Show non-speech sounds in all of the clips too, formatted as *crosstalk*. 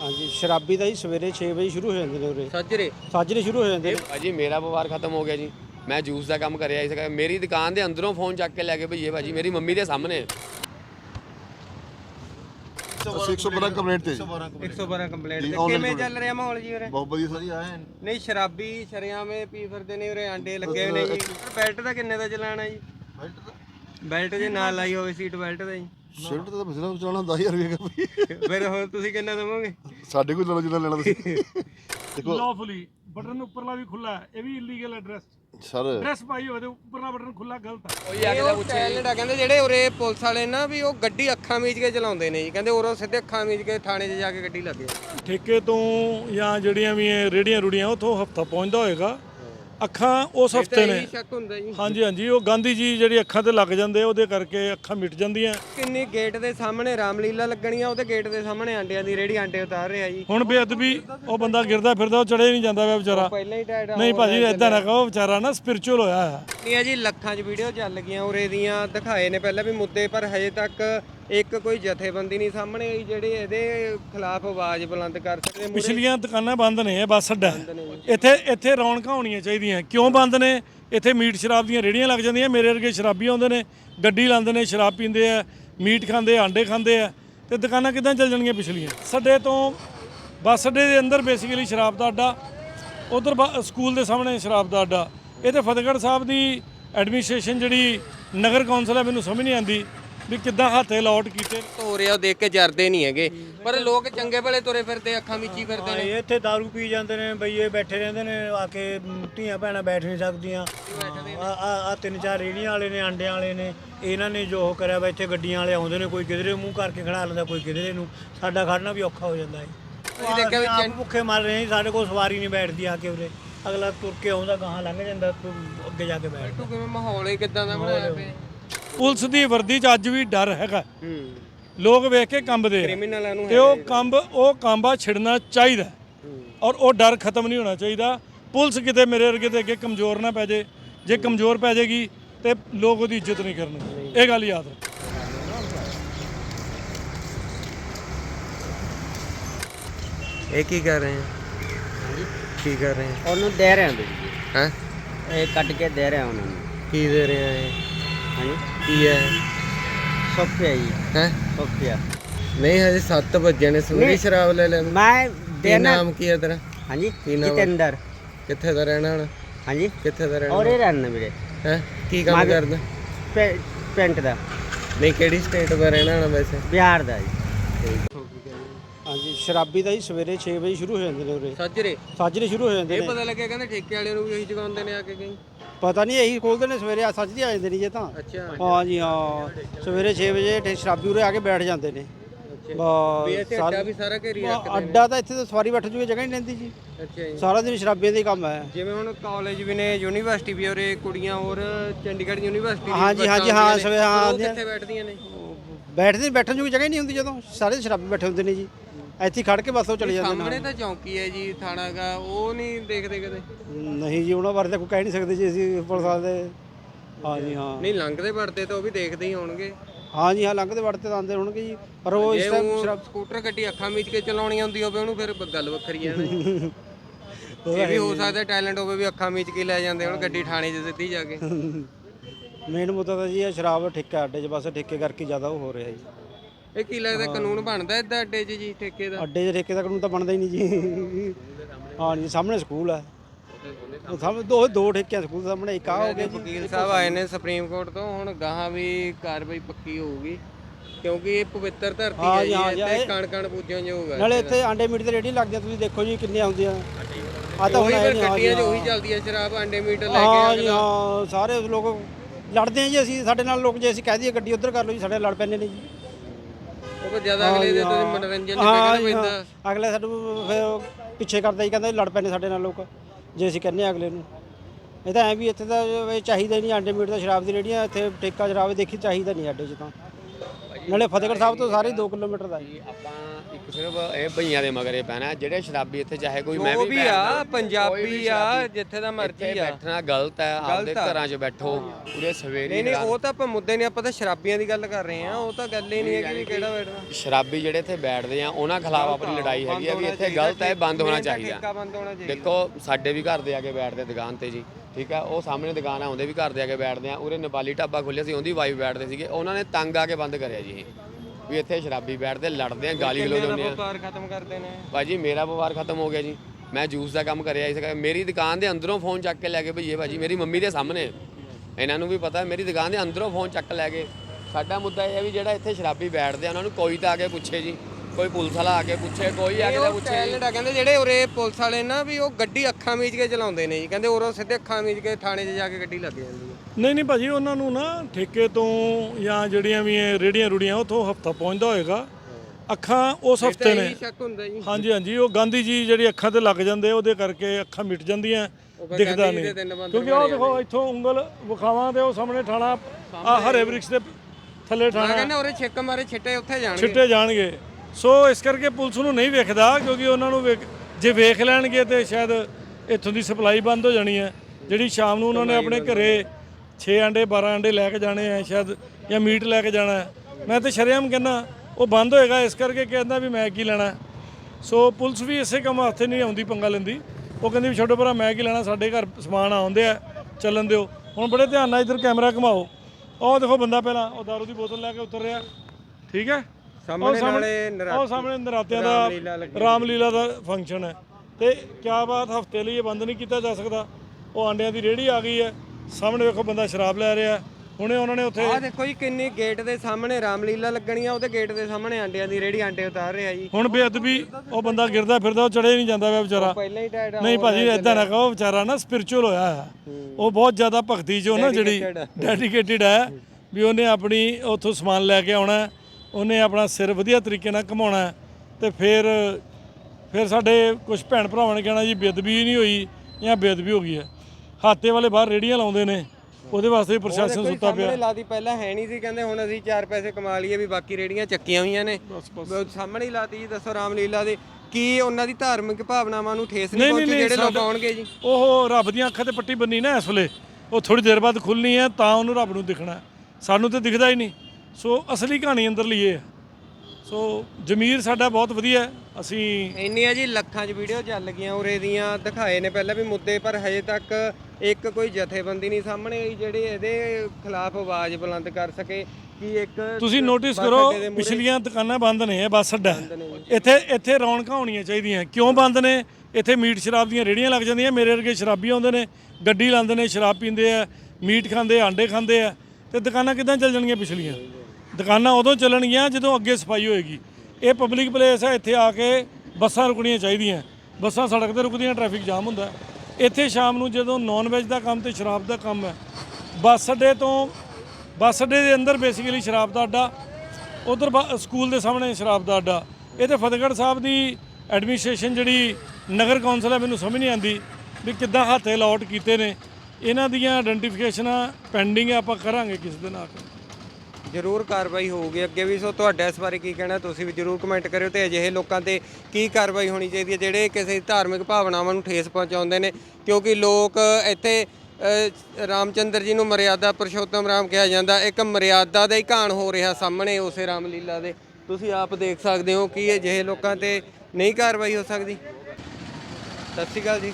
ਹਾਂਜੀ ਸ਼ਰਾਬੀ ਦਾ ਜੀ ਸਵੇਰੇ 6 ਵਜੇ ਸ਼ੁਰੂ ਹੋ ਜਾਂਦੇ ਨੇ ਉਰੇ। ਸੱਜਰੇ? ਸਾਜਰੇ ਸ਼ੁਰੂ ਹੋ ਜਾਂਦੇ ਨੇ। ਭਾਜੀ ਮੇਰਾ ਵਪਾਰ ਖਤਮ ਹੋ ਗਿਆ ਜੀ। ਮੈਂ ਜੂਸ ਦਾ ਕੰਮ ਕਰਿਆ ਇਸ ਕਰਕੇ ਮੇਰੀ ਦੁਕਾਨ ਦੇ ਅੰਦਰੋਂ ਫੋਨ ਚੱਕ ਕੇ ਲੈ ਕੇ ਭਈਏ ਭਾਜੀ ਮੇਰੀ ਮੰਮੀ ਦੇ ਸਾਹਮਣੇ। ਅਸੀਂ 112 ਕੰਪਲੇਂਟ ਤੇ 112 ਕੰਪਲੇਂਟ ਤੇ। ਕਿਵੇਂ। ਚੱਲ ਰਿਹਾ ਮਾਹੌਲ ਜੀ ਉਰੇ? ਬਹੁਤ ਵਧੀਆ ਸਾਰੀ ਆਏ ਨਹੀਂ ਸ਼ਰਾਬੀ ਸ਼ਰਿਆਵੇਂ ਪੀ ਫਿਰਦੇ ਨੇ ਉਰੇ ਆਂਡੇ ਲੱਗੇ ਹੋਏ ਨੇ ਜੀ। ਬੈਲਟ ਦਾ ਕਿੰਨੇ ਦਾ ਚਲਾਣਾ ਜੀ? ਬੈਲਟ ਜੇ ਨਾਲ ਲਾਈ ਹੋਵੇ ਸੀਟ ਬੈਲਟ ਦਾ ਜੀ। ਸ਼ਰਟ ਤਾਂ ਮਸਲਾ ਚਲਾਉਣਾ 10000 ਰੁਪਏ ਦਾ ਵੀ ਫਿਰ ਹੋਰ ਤੁਸੀਂ ਕਿੰਨਾ ਦੇਵੋਗੇ? ਸਾਡੇ ਕੋਲ ਜਿੰਨਾ ਲੈਣਾ ਤੁਸੀਂ। ਦੇਖੋ ਲawfully ਬਟਨ ਉੱਪਰਲਾ ਵੀ ਖੁੱਲਾ ਹੈ ਇਹ ਵੀ ਇਲੀਗਲ ਐਡਰੈਸ ਸਰ। ਐਡਰੈਸ ਪਾਈ ਹੋਵੇ ਤੇ ਉੱਪਰਲਾ ਬਟਨ ਖੁੱਲਾ ਗਲਤ ਹੈ। ਉਹੀ ਅਗਲਾ ਪੁੱਛੇ। ਕਹਿੰਦੇ ਜਿਹੜੇ ਉਰੇ ਪੁਲਿਸ ਵਾਲੇ ਨਾ ਵੀ ਉਹ ਗੱਡੀ ਅੱਖਾਂ ਮੀਚ ਕੇ ਚਲਾਉਂਦੇ ਨੇ ਜੀ। ਕਹਿੰਦੇ ਉਰੋਂ ਸਿੱਧੇ ਅੱਖਾਂ ਮੀਚ ਕੇ ਥਾਣੇ 'ਚ ਜਾ ਕੇ ਗੱਡੀ ਲੱਗੇ ਠੇਕੇ ਤੋਂ ਜਾਂ ਜਿਹੜੀਆਂ ਵੀ ਇਹ ਰੇੜੀਆਂ ਰੂੜੀਆਂ ਉਥੋਂ ਹਫਤਾ ਪਹੁੰਚਦਾ ਹੋਏਗਾ। ਅੱਖਾਂ ਉਸ ਹਫ਼ਤੇ ਨੇ। ਇਹੀ ਸ਼ੱਕ ਹੁੰਦਾ ਜੀ। ਹਾਂਜੀ ਹਾਂਜੀ ਉਹ ਗਾਂਧੀ ਜੀ ਜਿਹੜੀ ਅੱਖਾਂ ਤੇ ਲੱਗ ਜਾਂਦੇ ਉਹਦੇ ਕਰਕੇ ਅੱਖਾਂ ਮਿਟ ਜਾਂਦੀਆਂ। ਕਿੰਨੀ ਗੇਟ ਦੇ ਸਾਹਮਣੇ ਰਾਮਲੀਲਾ ਲੱਗਣੀਆਂ ਉਹਦੇ ਗੇਟ ਦੇ ਸਾਹਮਣੇ ਆਂਡਿਆਂ ਦੀ ਰੇੜੀ ਆਂਡੇ ਉਤਾਰ ਰਿਹਾ ਜੀ। ਹੁਣ ਬੇਅਦਬੀ ਉਹ ਬੰਦਾ ਗਿਰਦਾ ਫਿਰਦਾ ਉਹ ਚੜੇ ਨਹੀਂ ਜਾਂਦਾ ਵਾ ਵਿਚਾਰਾ। ਪਹਿਲਾਂ ਹੀ ਟਾਇਰ ਨਹੀਂ ਭਾਜੀ ਇਦਾਂ ਨਾ ਕਹੋ ਵਿਚਾਰਾ ਨਾ ਸਪਿਰਚੁਅਲ ਹੋਇਆ ਹੈ ਨਹੀਂ ਜੀ ਲੱਖਾਂ 'ਚ ਵੀਡੀਓ ਚੱਲ ਗਈਆਂ ਉਰੇ ਦੀਆਂ ਦਿਖਾਏ ਨੇ। ਪਹਿਲਾਂ ਵੀ ਮੁੱਦੇ ਪਰ ਹਜੇ ਤੱਕ ਇੱਕ ਕੋਈ ਜਥੇਬੰਦੀ ਨਹੀਂ ਸਾਹਮਣੇ ਆਈ ਜਿਹੜੀ ਇਹਦੇ ਖਿਲਾਫ ਆਵਾਜ਼ ਬੁਲੰਦ ਕਰ ਸਕਦੇ ਮੂਹਰੇ ਪਿਛਲੀਆਂ ਦੁਕਾਨਾਂ ਬੰਦ ਨੇ ਇਹ ਬੱਸ ਅੱਡਾ। ਹੈ। ਇੱਥੇ ਇੱਥੇ ਰੌਣਕਾਂ ਹੋਣੀਆਂ ਚਾਹੀਦੀਆਂ। ਕਿਉਂ ਬੰਦ ਨੇ? ਇੱਥੇ ਮੀਟ ਸ਼ਰਾਬ ਦੀਆਂ ਰੇੜੀਆਂ ਲੱਗ ਜਾਂਦੀਆਂ। ਮੇਰੇ ਵਰਗੇ ਸ਼ਰਾਬੀ ਆਉਂਦੇ ਨੇ ਗੱਡੀ ਲਾਉਂਦੇ ਨੇ ਸ਼ਰਾਬ ਪੀਂਦੇ ਆ ਮੀਟ ਖਾਂਦੇ ਆ, ਆਂਡੇ ਖਾਂਦੇ ਆ। ਤੇ ਦੁਕਾਨਾਂ ਕਿਦਾਂ ਚੱਲ ਜਾਣਗੀਆਂ ਪਿਛਲੀਆਂ? ਸੱਡੇ ਤੋਂ ਬੱਸ ਅੱਡੇ ਦੇ ਅੰਦਰ ਬੇਸਿਕਲੀ ਸ਼ਰਾਬ ਦਾ ਅੱਡਾ ਉਧਰ ਸਕੂਲ ਦੇ ਸਾਹਮਣੇ ਸ਼ਰਾਬ ਦਾ ਅੱਡਾ। ਇਹ ਤੇ ਫਤਿਹਗੜ੍ਹ ਸਾਹਿਬ ਦੀ ਐਡਮਿਨਿਸਟ੍ਰੇਸ਼ਨ ਜਿਹੜੀ ਨਗਰ ਕੌਂਸਲ ਹੈ ਮੈਨੂੰ ਸਮਝ ਨਹੀਂ ਆਉਂਦੀ। ਵੀ ਕਿੱਦਾਂ ਹੱਥੇ ਅਲਾਟ ਕੀਤੇ। ਹੋ ਰਿਹਾ ਉਹ ਦੇਖ ਕੇ ਜਰਦੇ ਨਹੀਂ ਹੈਗੇ। ਪਰ ਲੋਕ ਚੰਗੇ ਭਲੇ ਤੁਰੇ ਫਿਰਦੇ ਅੱਖਾਂ ਮੀਚੀ ਫਿਰਦੇ ਨੇ। ਇਹ ਇੱਥੇ दारू ਪੀ ਜਾਂਦੇ ਨੇ ਬਈਏ ਬੈਠੇ ਰਹਿੰਦੇ ਨੇ ਆ ਕੇ ਧੀਆਂ ਭੈਣਾਂ ਬੈਠ ਨਹੀਂ ਸਕਦੀਆਂ। ਆ ਤਿੰਨ ਚਾਰ ਰੇੜੀਆਂ ਵਾਲੇ ਨੇ ਆਂਡਿਆਂ ਵਾਲੇ ਨੇ ਇਹਨਾਂ ਨੇ ਜੋ ਕਰਿਆ ਵਾ ਇੱਥੇ ਗੱਡੀਆਂ ਵਾਲੇ ਆਉਂਦੇ ਨੇ ਕੋਈ ਕਿਧਰੇ ਮੂੰਹ ਕਰਕੇ ਖੜਾ ਲੈਂਦਾ ਕੋਈ ਕਿਧਰੇ ਨੂੰ। ਸਾਡਾ ਖੜਨਾ ਵੀ ਔਖਾ ਹੋ ਜਾਂਦਾ ਹੈ ਅਸੀਂ ਦੇਖਿਆ ਵੀ ਆਪ ਭੁੱਖੇ ਮਰ ਰਹੇ ਹਾਂ ਸਾਡੇ ਕੋਲ ਸਵਾਰੀ ਨਹੀਂ ਬੈਠਦੀ ਆ ਕੇ ਉਰੇ। ਅਗਲਾ ਤੁਰ ਕੇ ਆਉਂਦਾ ਗਾਹਾਂ ਲੰਘ ਜਾਂਦਾ ਅੱਗੇ ਜਾ ਕੇ ਬੈਠ ਕਿਵੇਂ ਮਾਹੌਲ ਹੀ ਕਿਦਾਂ ਦਾ ਬਣਾਇਆ ਪਿਆ। ਪੁਲਿਸ ਦੀ ਵਰਦੀ 'ਚ ਅੱਜ ਵੀ ਡਰ ਹੈਗਾ। ਹੂੰ। ਲੋਕ ਵੇਖ ਕੇ ਕੰਬਦੇ ਆ। ਕ੍ਰਿਮੀਨਲਾਂ ਨੂੰ ਤੇ ਉਹ ਕੰਬ ਉਹ ਕੰਬਾ ਛਿੜਨਾ ਚਾਹੀਦਾ। ਔਰ ਉਹ ਡਰ ਖਤਮ ਨਹੀਂ ਹੋਣਾ ਚਾਹੀਦਾ। ਪੁਲਿਸ ਕਿਤੇ ਮੇਰੇ ਵਰਗੇ ਦੇ ਅੱਗੇ ਕਮਜ਼ੋਰ ਨਾ ਪੈ ਜੇ। ਜੇ ਕਮਜ਼ੋਰ ਪੈ ਜਾਏਗੀ ਤੇ ਲੋਕ ਉਹਦੀ ਇੱਜ਼ਤ ਨਹੀਂ ਕਰਨਗੇ। ਇਹ ਗੱਲ ਯਾਦ ਰੱਖੋ। ਇਹ ਕੀ ਕਰ ਰਹੇ ਹੈ? ਕੀ ਕਰ ਰਹੇ ਹੈ? ਉਹਨੂੰ ਦੇ ਰਹੇ ਵੀਰ ਜੀ ਹੈ? ਇਹ ਕੱਟ ਕੇ ਦੇ ਰਹੇ ਹਾਂ ਉਹਨਾਂ ਨੂੰ। ਕੀ ਦੇ ਰਹੇ ਹੈ ਹਾਂਜੀ। ਕੀ ਹੈ? ਸੋਫੀਆ ਜੀ। ਹੈ? ਸੋਫੀਆ ਨਹੀਂ ਹਜੇ 7 ਵਜੇ ਨੇ। ਸੁੰਦਰੀ ਸ਼ਰਾਬ ਲੈ ਲੈ। ਮੈਂ ਕੀ ਦੇਣਾ ਨਾਮ ਕੀ ਹੈ ਤੇਰਾ? ਹਾਂਜੀ ਕੀ ਨਾਮ ਹੈ? ਜਤਿੰਦਰ। ਕਿੱਥੇ ਦਾ ਰਹਿਣਾ ਹੁਣ ਹਾਂਜੀ। ਕਿੱਥੇ ਦਾ ਰਹਿਣਾ ਔਰ ਇਹ ਰਹਿਣਾ ਵੀਰੇ। ਹੈ? ਕੀ ਕੰਮ ਕਰਦਾ? ਪੇ- ਪਿੰਡ ਦਾ। ਨਹੀਂ ਕਿਹੜੀ ਸਟੇਟ ਦਾ ਰਹਿਣਾ ਹੁਣ ਵੈਸੇ? ਬਿਹਾਰ ਦਾ ਜੀ। ਹਾਂਜੀ ਸ਼ਰਾਬੀ ਦਾ ਜੀ ਸਵੇਰੇ 6 ਵਜੇ ਸ਼ੁਰੂ ਹੋ ਜਾਂਦੇ ਨੇ ਉਰੇ। ਸੱਜਰੇ ਸਾਜਰੇ ਸ਼ੁਰੂ ਹੋ ਜਾਂਦੇ ਇਹ ਨੇ। ਪਤਾ ਲੱਗਿਆ ਕਹਿੰਦੇ ਠੇਕੇ ਵਾਲੇ ਨੂੰ ਵੀ ਉਹੀ ਜਗਾਉਂਦੇ ਨੇ ਆ ਕੇ ਕਹੀਂ ਪਤਾ ਨਹੀਂ ਇਹੀ ਖੋਲਦੇ ਨੇ ਸਵੇਰੇ ਸੱਜਦੀ ਆ ਜਾਂਦੇ ਨੇ ਜੇ ਤਾਂ। ਅੱਛਾ। ਹਾਂ ਜੀ ਹਾਂ। ਸਵੇਰੇ 6 ਵਜੇ ਠੇ ਸ਼ਰਾਬੀ ਉਰੇ ਆ ਕੇ ਬੈਠ ਜਾਂਦੇ ਨੇ। ਬਸ ਵੀ ਇੱਥੇ ਅੱਡਾ ਵੀ ਸਾਰਾ ਘੇਰੀ ਰੱਖਦੇ ਨੇ। ਅੱਡਾ ਤਾਂ ਇੱਥੇ ਤਾਂ ਸਵਾਰੀ ਬੈਠ ਜੂਗੀ ਜਗ੍ਹਾ ਹੀ ਨਹੀਂ ਲੈਂਦੀ ਜੀ। ਅੱਛਾ ਜੀ। ਸਾਰਾ ਦਿਨ ਸ਼ਰਾਬੀਆਂ ਦਾ ਹੀ ਕੰਮ ਹੈ। ਜਿਵੇਂ ਹੁਣ ਕਾਲਜ ਵੀ ਨੇ ਯੂਨੀਵਰਸਿਟੀ ਵੀ ਔਰੇ ਕੁੜੀਆਂ ਹੋਰ ਚੰਡੀਗੜ੍ਹ ਯੂਨੀਵਰਸਿਟੀ ਦੀ ਹਾਂਜੀ, ਹਾਂਜੀ, ਹਾਂ। ਸਵੇ- ਹਾਂ। ਕਿੱਥੇ ਬੈਠਦੀਆਂ ਨੇ? ਬੈਠਦੇ ਬੈਠਣ ਜੂਗੀ ਜਗ੍ਹਾ ਹੀ ਨਹੀਂ ਹੁੰਦੀ ਜਦੋਂ। ਸਾਰੇ ਸ਼ਰਾਬੀ ਬੈਠੇ ਹੁੰਦੇ ਨੇ ਜੀ। ਇੱਥੇ ਹੀ ਖੜ ਕੇ ਬਸ ਉਹ ਚਲੇ ਜਾਂਦੇ ਸਾਹਮਣੇ ਤਾਂ ਚੌਂਕੀ ਹੈ ਜੀ ਥਾਣਾ ਦਾ ਉਹ ਨਹੀਂ ਦੇਖਦੇ ਕਦੇ। ਨਹੀਂ ਜੀ ਉਹਨਾਂ ਬਾਰੇ ਤਾਂ ਕੋਈ ਕਹਿ ਨਹੀਂ ਸਕਦੇ ਜੀ ਅਸੀਂ ਪੁਲਿਸ ਵਾਲੇ ਦੇ ਹਾਂ ਜੀ ਹਾਂ। ਨਹੀਂ ਲੰਘਦੇ ਵੜਦੇ ਤਾਂ ਉਹ ਵੀ ਦੇਖਦੇ ਹੀ ਹੋਣਗੇ। ਹਾਂ ਜੀ ਹਾਂ ਲੰਘਦੇ ਵੜਤੇ ਤਾਂ ਆਉਂਦੇ ਹੋਣਗੇ ਜੀ ਪਰ ਉਹ ਇਸ ਜੇ ਟਾਈਮ ਉਹ ਸ਼ਰਾਬ ਸਕੂਟਰ ਗੱਡੀ ਅੱਖਾਂ ਮੀਚ ਕੇ ਚਲਾਉਣੀ ਆਉਂਦੀ ਹੋਵੇ ਉਹਨੂੰ ਫਿਰ ਬ- ਗੱਲ ਵੱਖਰੀ ਹੈ ਨਾ। *laughs* ਜੀ। ਇਹ ਵੀ ਹੋ ਸਕਦਾ ਟੈਲੈਂਟ ਹੋਵੇ ਵੀ ਅੱਖਾਂ ਮੀਚ ਕੇ ਲੈ ਜਾਂਦੇ ਹੁਣ ਗੱਡੀ ਥਾਣੇ 'ਚ ਸਿੱਧੀ ਜਾ ਕੇ। *laughs* ਮੇਨ ਮੁੱਦਾ ਤਾਂ ਜੀ ਇਹ ਸ਼ਰਾਬ ਠੇਕਾ ਅੱਡੇ 'ਚ ਬਸ ਠੇਕੇ ਕਰਕੇ ਜ਼ਿਆਦਾ ਉਹ ਹੋ ਰਿਹਾ ਜੀ। ਇਹ ਕੀ ਲੱਗਦਾ ਕਾਨੂੰਨ ਬਣਦਾ ਇਦਾਂ ਅੱਡੇ 'ਚ ਜੀ ਠੇਕੇ ਦਾ? ਅੱਡੇ 'ਚ ਠੇਕੇ ਦਾ ਕਾਨੂੰਨ ਤਾਂ ਬਣਦਾ ਹੀ ਨਹੀਂ ਜੀ। ਹਾਂ ਜੀ ਸਾਹਮਣੇ ਸਕੂਲ ਹੈ ਉਹ ਸਾਹਮਣੇ ਦੋ ਦੋ ਠੇਕਿਆਂ ਸਕੂਲ ਦੇ ਸਾਹਮਣੇ ਇੱਕ ਆ ਹੋ ਗਿਆ ਜੀ। ਵਕੀਲ ਸਾਹਿਬ ਆਏ ਨੇ ਸੁਪਰੀਮ ਕੋਰਟ ਤੋਂ ਹੁਣ ਗਾਹਾਂ ਵੀ ਕਾਰਵਾਈ ਪੱਕੀ ਹੋਊਗੀ ਕਿਉਂਕਿ ਇਹ ਪਵਿੱਤਰ ਧਰਤੀ ਹਾਂ ਹੈ ਜੀ, ਜੀ ਹਾਂ ਜੀ, ਇੱਥੇ ਇਹ- ਕਣ ਕਣ ਪੂਜਣ ਯੋਗ ਹੈ ਨਾਲੇ ਇੱਥੇ ਆਂਡੇ ਮੀਟ ਦੇ ਰੇੜੀ ਲੱਗਦੀਆਂ ਤੁਸੀਂ ਦੇਖੋ ਜੀ ਕਿੰਨੀਆਂ ਹੁੰਦੀਆਂ। ਆ ਤਾਂ ਹੁਣ ਉਹੀ ਆਏ ਫਿਰ ਨਹੀਂ ਗੱਡੀਆਂ 'ਚ ਉਹੀ। ਚੱਲਦੀ ਹੈ ਸ਼ਰਾਬ ਆਂਡੇ ਮੀਟ ਲੈ ਕੇ ਹਾਂ ਜੀ ਅਗਲਾ ਹਾਂ ਸਾਰੇ ਲੋਕ ਲੜਦੇ ਆ ਜੀ ਅਸੀਂ ਸਾਡੇ ਨਾਲ ਲੋਕ ਜੇ ਅਸੀਂ ਕਹਿ ਦਈਏ ਗੱਡੀ ਉਧਰ ਕਰ ਲਓ ਜੀ ਸਾਡੇ ਨਾਲ ਲੜ ਪੈਂਦੇ ਨੇ ਜੀ। ਉਹ ਫਿਰ ਜ਼ਿਆਦਾ ਅਗਲੇ ਦੇ ਤੁਸੀਂ ਮਨੋਰੰਜਨ ਨਹੀਂ ਹਾਂ ਕਰਨਾ ਜੀ, ਹਾਂ। ਪੈਂਦਾ ਅਗਲੇ ਸਾਨੂੰ ਫਿਰ ਉਹ ਪਿੱਛੇ ਕਰਦਾ ਹੀ ਕਹਿੰਦਾ ਲੜ ਪੈਂਦੇ ਸਾਡੇ ਨਾਲ ਲੋਕ ਜੇ ਅਸੀਂ ਕਹਿੰਦੇ ਹਾਂ ਅਗਲੇ ਨੂੰ। ਇਹ ਤਾਂ ਐ ਵੀ ਇੱਥੇ ਤਾਂ ਚਾਹੀਦਾ ਹੀ ਨਹੀਂ ਆਂਡੇ ਮੀਟ ਦਾ ਸ਼ਰਾਬ ਦੀ ਰੇੜੀਆਂ ਇੱਥੇ ਠੇਕਾ ਸ਼ਰਾਬ ਦੇਖੀ ਚਾਹੀਦਾ ਨਹੀਂ ਅੱਡੇ 'ਚ ਤਾਂ। ਨਾਲੇ ਫਤਿਹਗੜ੍ਹ ਸਾਹਿਬ ਤੋਂ ਸਾਰੇ 2 ਕਿਲੋਮੀਟਰ ਦਾ ਜੀ ਆਪਾਂ ਇੱਕ ਸਿਰਫ ਇਹ ਭਈਆਂ ਦੇ ਮਗਰ ਇਹ ਪੈਣਾ ਜਿਹੜੇ ਸ਼ਰਾਬੀ ਇੱਥੇ ਚਾਹੇ ਕੋਈ ਮੈਂ ਵੀ ਵੀ ਆ ਪੰਜਾਬੀ ਆ ਜਿੱਥੇ ਦਾ ਮਰਜ਼ੀ ਆ। ਬੈਠਣਾ ਗਲਤ ਹੈ ਆਪਦੇ। ਘਰਾਂ 'ਚ ਬੈਠੋ ਉਰੇ ਸਵੇਰੇ ਨਹੀਂ ਨਹੀਂ ਉਹ ਤਾਂ ਆਪਾਂ ਮੁੱਦੇ ਨਹੀਂ ਆਪਾਂ ਤਾਂ ਸ਼ਰਾਬੀਆਂ ਦੀ ਗੱਲ ਕਰ ਰਹੇ ਆ ਉਹ ਤਾਂ ਗੱਲ ਹੀ ਨਹੀਂ ਹੈ ਕਿ ਕਿਹੜਾ ਬੈਠਣਾ। ਸ਼ਰਾਬੀ ਜਿਹੜੇ ਇੱਥੇ ਬੈਠਦੇ ਆ ਉਹਨਾਂ ਖਿਲਾਫ ਆਪਣੀ ਲੜਾਈ ਹੈਗੀ ਆ ਵੀ ਇੱਥੇ ਗਲਤ ਹੈ ਬੰਦ ਹੋਣਾ ਚਾਹੀਦਾ। ਦੇਖੋ ਸਾਡੇ ਵੀ ਘਰ ਦੇ ਆ ਕੇ ਬੈਠਦੇ ਦੁਕਾਨ ਤੇ ਜੀ। ਠੀਕ ਆ ਉਹ ਸਾਹਮਣੇ ਦੁਕਾਨ ਆ ਉਹਦੇ ਵੀ ਘਰ ਦੇ ਆ ਕੇ ਬੈਠਦੇ ਆ। ਉਰੇ ਨੇਪਾਲੀ ਢਾਬਾ ਖੁੱਲਿਆ ਸੀ ਉਹਦੀ ਵਾਈਫ ਬੈਠਦੇ ਸੀਗੇ। ਉਹਨਾਂ ਨੇ ਤੰਗ ਆ ਕੇ ਬੰਦ ਕਰਿਆ ਜੀ ਇਹ ਵੀ ਇੱਥੇ ਸ਼ਰਾਬੀ ਬੈਠਦੇ ਲੜਦੇ ਆ ਗਾਲੀ ਗਲੋਚ ਹੁੰਦੇ ਆ। ਵਪਾਰ ਖਤਮ ਕਰਦੇ ਨੇ? ਭਾਜੀ ਮੇਰਾ ਵਪਾਰ ਖਤਮ ਹੋ ਗਿਆ ਜੀ। ਮੈਂ ਜੂਸ ਦਾ ਕੰਮ ਕਰਿਆ ਇਸ ਕਰਕੇ ਮੇਰੀ ਦੁਕਾਨ ਦੇ ਅੰਦਰੋਂ ਫੋਨ ਚੱਕ ਕੇ ਲੈ ਗਏ ਭਈਏ ਭਾਜੀ ਮੇਰੀ ਮੰਮੀ ਦੇ ਸਾਹਮਣੇ। ਇਹਨਾਂ ਨੂੰ ਵੀ ਪਤਾ ਮੇਰੀ ਦੁਕਾਨ ਦੇ ਅੰਦਰੋਂ ਫੋਨ ਚੱਕ ਲੈ ਗਏ। ਸਾਡਾ ਮੁੱਦਾ ਇਹ ਹੈ ਵੀ ਜਿਹੜਾ ਇੱਥੇ ਸ਼ਰਾਬੀ ਬੈਠਦੇ ਆ ਉਹਨਾਂ ਨੂੰ ਕੋਈ ਤਾਂ ਆ ਕੇ ਪੁੱਛੇ ਜੀ। ਕੋਈ ਪੁਲਿਸ ਵਾਲਾ ਆ ਕੇ ਪੁੱਛੇ ਕੋਈ ਆ ਕੇ ਪੁੱਛੇ ਟੈਲੈਂਟ ਆ ਕਹਿੰਦੇ ਜਿਹੜੇ ਉਰੇ ਪੁਲਿਸ ਵਾਲੇ ਨਾ ਵੀ ਉਹ ਗੱਡੀ ਅੱਖਾਂ ਮੀਚ ਕੇ ਚਲਾਉਂਦੇ ਨੇ ਜੀ ਕਹਿੰਦੇ ਉਰੋਂ ਸਿੱਧੇ ਅੱਖਾਂ ਮੀਚ ਕੇ ਥਾਣੇ 'ਚ ਜਾ ਕੇ ਗੱਡੀ ਲੱਗ ਜਾਂਦੀ ਹੈ। ਨਹੀਂ ਨਹੀਂ ਭਾਜੀ ਉਹਨਾਂ ਨੂੰ ਨਾ ਠੇਕੇ ਤੋਂ ਜਾਂ ਜਿਹੜੀਆਂ ਵੀ ਇਹ ਰੇੜੀਆਂ ਰੂੜੀਆਂ ਉਥੋਂ ਹਫਤਾ ਪਹੁੰਚਦਾ ਹੋਏਗਾ। ਅੱਖਾਂ ਉਸ ਹਫ਼ਤੇ ਨੇ। ਇਹੀ ਸ਼ੱਕ ਹੁੰਦਾ ਜੀ। ਹਾਂਜੀ ਹਾਂਜੀ ਉਹ ਗਾਂਧੀ ਜੀ ਜਿਹੜੀ ਅੱਖਾਂ ਤੇ ਲੱਗ ਜਾਂਦੇ ਉਹਦੇ ਕਰਕੇ ਅੱਖਾਂ ਮਿਟ ਜਾਂਦੀਆਂ ਦਿਖਦਾ ਨਹੀਂ। ਕਿਉਂਕਿ ਉਹ ਦੇਖੋ ਇੱਥੋਂ ਉਂਗਲ ਵਿਖਾਵਾਂ ਤੇ ਉਹ ਸਾਹਮਣੇ ਠਾਣਾ ਆ ਹਰੇ ਬ੍ਰਿਕਸ ਦੇ ਥੱਲੇ ਮੈਂ ਠਾਣਾ। ਕਹਿੰਦਾ ਉਰੇ ਛਿੱਕ ਮਾਰੇ ਛਿੱਟੇ ਉੱਥੇ ਜਾਣਗੇ। ਛਿੱਟੇ ਜਾਣਗੇ। ਸੋ ਇਸ ਕਰਕੇ ਪੁਲਿਸ ਨੂੰ ਨਹੀਂ ਵੇਖਦਾ ਕਿਉਂਕਿ ਉਹਨਾਂ ਨੂੰ ਜੇ ਵੇਖ ਲੈਣਗੇ ਤੇ ਸ਼ਾਇਦ ਇੱਥੋਂ ਦੀ ਸਪਲਾਈ ਬੰਦ ਹੋ ਜਾਣੀ ਹੈ। ਜਿਹੜੀ ਸ਼ਾਮ ਨੂੰ ਉਹਨਾਂ ਨੇ ਆਪਣੇ ਘਰੇ 6 ਅੰਡੇ 12 ਅੰਡੇ ਲੈ ਕੇ ਜਾਣੇ ਆ ਸ਼ਾਇਦ ਜਾਂ ਮੀਟ ਲੈ ਕੇ ਜਾਣਾ। ਮੈਂ ਤੇ ਸ਼ਰੇਆਮ ਕਹਿੰਦਾ ਉਹ ਬੰਦ ਹੋਏਗਾ ਇਸ ਕਰਕੇ ਕਹਿੰਦਾ ਵੀ ਮੈਂ ਕੀ ਲੈਣਾ। ਸੋ ਪੁਲਿਸ ਵੀ ਇਸੇ ਕੰਮ ਵਾਸਤੇ ਨਹੀਂ ਆਉਂਦੀ ਪੰਗਾ ਲੈਂਦੀ। ਉਹ ਕਹਿੰਦੀ ਵੀ ਛੋਟੋ ਭਰਾ ਮੈਂ ਕੀ ਲੈਣਾ ਸਾਡੇ ਘਰ ਸਮਾਨ ਆਉਂਦੇ ਆ ਚੱਲਣ ਦਿਓ। ਹੁਣ ਬੜੇ ਧਿਆਨ ਨਾਲ ਇੱਧਰ ਕੈਮਰਾ ਘੁਮਾਓ। ਉਹ ਦੇਖੋ ਬੰਦਾ ਪਹਿਲਾਂ ਉਹ ਦਾਰੂ ਦੀ ਬੋਤਲ ਲੈ ਕੇ ਉਤਰ ਰਿਹਾ। ਠੀਕ ਹੈ? ਸਾਹਮਣੇ ਉਹ ਨਾਲੇ ਨਰਾਤੇ- ਉਹ ਸਾਹਮਣੇ ਨਰਾਤਿਆਂ ਰਾਮਲੀਲਾ ਦਾ ਰਾਮਲੀਲਾ ਦਾ ਫੰਕਸ਼ਨ ਹੈ। ਤੇ ਕਿਆ ਬਾਤ ਹਫ਼ਤੇ ਲਈ ਇਹ ਬੰਦ ਨਹੀਂ ਕੀਤਾ ਜਾ ਸਕਦਾ। ਉਹ ਆਂਡਿਆਂ ਦੀ ਰੇੜੀ ਆ ਗਈ ਹੈ। ਸਾਹਮਣੇ ਵੇਖੋ ਬੰਦਾ ਸ਼ਰਾਬ ਲੈ ਰਿਹਾ ਹੁਣੇ ਉਹਨਾਂ ਨੇ ਉੱਥੇ ਆਹ ਦੇਖੋ ਜੀ ਕਿੰਨੀ ਗੇਟ ਦੇ ਸਾਹਮਣੇ ਰਾਮਲੀਲਾ ਲੱਗਣੀਆਂ। ਉਹਦੇ ਗੇਟ ਦੇ ਸਾਹਮਣੇ ਆਂਡਿਆਂ ਦੀ ਰੇੜੀ ਆਂਡੇ ਉਤਾਰ ਰਿਹਾ ਜੀ। ਹੁਣ ਬੇਅਦਬੀ ਉਹ ਬੰਦਾ ਗਿਰਦਾ ਫਿਰਦਾ ਉਹ ਚੜੇ ਨਹੀਂ ਜਾਂਦਾ ਵਾ ਵਿਚਾਰਾ। ਪਹਿਲਾਂ ਹੀ ਟਾਇਰ ਨਹੀਂ ਭਾਜੀ ਇਦਾਂ ਨਾ ਕਹੋ ਵਿਚਾਰਾ ਨਾ ਸਪਿਰਚੁਅਲ ਹੋਇਆ ਹੈ। ਉਹ ਬਹੁਤ ਜ਼ਿਆਦਾ ਭਗਤੀ ਚ ਨਾ ਜਿਹੜੀ ਡੈਡੀਕੇਟਿਡ ਹੈ ਵੀ ਉਹਨੇ ਆਪਣੀ ਉੱਥੋਂ ਸਮਾਨ ਲੈ ਕੇ ਆਉਣਾ ਹੈ, ਉਹਨੇ ਆਪਣਾ ਸਿਰ ਵਧੀਆ ਤਰੀਕੇ ਨਾਲ ਘਮਾਉਣਾ ਤੇ ਫਿਰ ਫਿਰ ਸਾਡੇ ਕੁਝ ਭੈਣ ਭਰਾਵਾਂ ਨੇ ਕਹਿਣਾ ਜੀ ਬੇਅਦਬੀ ਨਹੀਂ ਹੋਈ ਜਾਂ ਬੇਅਦਬੀ ਹੋ ਗਈ ਹੈ। ਹਾਤੇ ਵਾਲੇ ਬਾਹਰ ਰੇੜੀਆਂ ਲਾਉਂਦੇ ਨੇ ਉਹਦੇ ਵਾਸਤੇ ਪ੍ਰਸ਼ਾਸਨ ਸੁੱਤਾ ਪਿਆ। ਲਾਦੀ ਪਹਿਲਾਂ ਹੈ ਨਹੀਂ ਸੀ ਕਹਿੰਦੇ ਹੁਣ ਅਸੀਂ ਚਾਰ ਪੈਸੇ ਕਮਾ ਲਈਏ ਵੀ ਬਾਕੀ ਰੇੜੀਆਂ ਚੱਕੀਆਂ ਹੋਈਆਂ ਨੇ। ਸਾਹਮਣੇ ਹੀ ਲਾਤੀ ਜੀ ਦੱਸੋ ਰਾਮਲੀਲਾ ਦੇ ਕੀ ਉਹਨਾਂ ਦੀ ਧਾਰਮਿਕ ਭਾਵਨਾਵਾਂ ਨੂੰ ਠੇਸ ਨਹੀਂ ਪਹੁੰਚੀ ਜਿਹੜੇ ਲੋਕ ਆਉਣਗੇ ਜੀ? ਉਹ ਰੱਬ ਦੀਆਂ ਅੱਖਾਂ ਤੇ ਪੱਟੀ ਬੰਨੀ ਨਾ ਇਸ ਵੇਲੇ ਉਹ ਥੋੜੀ ਦੇਰ ਬਾਅਦ ਖੁੱਲਣੀ ਹੈ ਤਾਂ ਉਹਨੂੰ ਰੱਬ ਨੂੰ ਦਿਖਣਾ। ਸਾਨੂੰ ਤੇ ਦਿਖਦਾ ਹੀ ਨਹੀਂ। ਸੋ ਅਸਲੀ ਕਹਾਣੀ ਅੰਦਰ ਲਈ ਇਹ ਹੈ ਸੋ ਜ਼ਮੀਰ ਸਾਡਾ ਬਹੁਤ ਵਧੀਆ ਹੈ। ਅਸੀਂ ਇੰਨੀਆਂ ਜੀ ਲੱਖਾਂ 'ਚ ਵੀਡੀਓ ਚੱਲ ਗਈਆਂ ਉਰੇ ਦੀਆਂ ਦਿਖਾਏ ਨੇ ਪਹਿਲਾਂ ਵੀ ਮੁੱਦੇ ਪਰ ਹਜੇ ਤੱਕ ਇੱਕ ਕੋਈ ਜਥੇਬੰਦੀ ਨਹੀਂ ਸਾਹਮਣੇ ਆਈ ਜਿਹੜੇ ਇਹਦੇ ਖਿਲਾਫ ਆਵਾਜ਼ ਬੁਲੰਦ ਕਰ ਸਕੇ ਕਿ ਇੱਕ ਤੁਸੀਂ ਨੋਟਿਸ ਬੱਸ ਕਰੋ ਅੱਡੇ ਦੇ ਮੂਹਰੇ- ਪਿਛਲੀਆਂ ਦੁਕਾਨਾਂ ਬੰਦ ਨੇ ਇਹ ਬੱਸ ਅੱਡਾ। ਇੱਥੇ ਇੱਥੇ ਰੌਣਕਾਂ ਹੋਣੀਆਂ ਚਾਹੀਦੀਆਂ। ਕਿਉਂ ਬੰਦ ਨੇ? ਇੱਥੇ ਮੀਟ ਸ਼ਰਾਬ ਦੀਆਂ ਰੇੜੀਆਂ ਲੱਗ ਜਾਂਦੀਆਂ। ਮੇਰੇ ਵਰਗੇ ਸ਼ਰਾਬੀ ਆਉਂਦੇ ਨੇ ਗੱਡੀ ਲਾਉਂਦੇ ਨੇ ਸ਼ਰਾਬ ਪੀਂਦੇ ਆ ਮੀਟ ਖਾਂਦੇ ਆ, ਆਂਡੇ ਖਾਂਦੇ ਆ। ਤੇ ਦੁਕਾਨਾਂ ਕਿੱਦਾਂ ਚੱਲ ਜਾਣਗੀਆਂ ਪਿਛਲੀਆਂ? ਦੁਕਾਨਾਂ ਉਦੋਂ ਚੱਲਣਗੀਆਂ ਜਦੋਂ ਅੱਗੇ ਸਫ਼ਾਈ ਹੋਏਗੀ। ਇਹ ਪਬਲਿਕ ਪਲੇਸ ਹੈ ਇੱਥੇ ਆ ਕੇ ਬੱਸਾਂ ਰੁਕਣੀਆਂ ਚਾਹੀਦੀਆਂ। ਬੱਸਾਂ ਸੜਕ ਤੇ ਰੁਕਦੀਆਂ ਟ੍ਰੈਫਿਕ ਜਾਮ ਹੁੰਦਾ। ਇੱਥੇ ਸ਼ਾਮ ਨੂੰ ਜਦੋਂ ਨਾਨ ਵੈਜ ਦਾ ਕੰਮ ਤੇ ਸ਼ਰਾਬ ਦਾ ਕੰਮ ਹੈ, ਬੱਸ ਅੱਡੇ ਤੋਂ, ਬੱਸ ਅੱਡੇ ਦੇ ਅੰਦਰ ਬੇਸਿਕਲੀ ਸ਼ਰਾਬ ਦਾ ਅੱਡਾ, ਉਧਰ ਸਕੂਲ ਦੇ ਸਾਹਮਣੇ ਸ਼ਰਾਬ ਦਾ ਅੱਡਾ। ਇਹ ਤੇ ਫਤਿਹਗੜ੍ਹ ਸਾਹਿਬ ਦੀ ਐਡਮਿਨਿਸਟ੍ਰੇਸ਼ਨ ਜਿਹੜੀ ਨਗਰ ਕੌਂਸਲ ਹੈ, ਮੈਨੂੰ ਸਮਝ ਨਹੀਂ ਆਉਂਦੀ ਵੀ ਕਿੱਦਾਂ ਹੱਥ ਅਲਾਟ ਕੀਤੇ ਨੇ। ਇਹਨਾਂ ਦੀਆਂ ਆਇਡੈਂਟੀਫਿਕੇਸ਼ਨਾਂ ਪੈਂਡਿੰਗ ਹੈ ਆਪਾਂ ਕਰਾਂਗੇ ਕਿਸ ਦਿਨ ਆ ਕੇ। ਜ਼ਰੂਰ ਕਾਰਵਾਈ ਹੋਊਗੀ। ਅੱਗੇ ਵੀ ਸੋ ਤੁਹਾਡਾ ਇਸ ਬਾਰੇ ਕੀ ਕਹਿਣਾ ਤੁਸੀਂ ਵੀ ਜ਼ਰੂਰ ਕਮੈਂਟ ਕਰਿਓ ਤੇ ਅਜਿਹੇ ਲੋਕਾਂ ਤੇ ਕੀ ਕਾਰਵਾਈ ਹੋਣੀ ਚਾਹੀਦੀ ਹੈ ਜਿਹੜੇ ਕਿਸੇ ਧਾਰਮਿਕ ਭਾਵਨਾਵਾਂ ਨੂੰ ਠੇਸ ਪਹੁੰਚਾਉਂਦੇ ਨੇ। ਕਿਉਂਕਿ ਲੋਕ ਇੱਥੇ ਅ, ਰਾਮਚੰਦਰ ਜੀ ਨੂੰ ਮਰਿਆਦਾ ਪੁਰਸ਼ੋਤਮ ਰਾਮ ਕਿਹਾ ਜਾਂਦਾ। ਇੱਕ ਮਰਿਆਦਾ ਦਾ ਹੀ ਘਾਣ ਹੋ ਰਿਹਾ ਸਾਹਮਣੇ ਉਸੇ ਰਾਮਲੀਲਾ ਦੇ। ਤੁਸੀਂ ਆਪ ਦੇਖ ਸਕਦੇ ਹੋ ਕਿ ਅਜਿਹੇ ਲੋਕਾਂ ਤੇ ਨਹੀਂ ਕਾਰਵਾਈ ਹੋ ਸਕਦੀ। ਸਤਿ ਸ਼੍ਰੀ ਅਕਾਲ ਜੀ।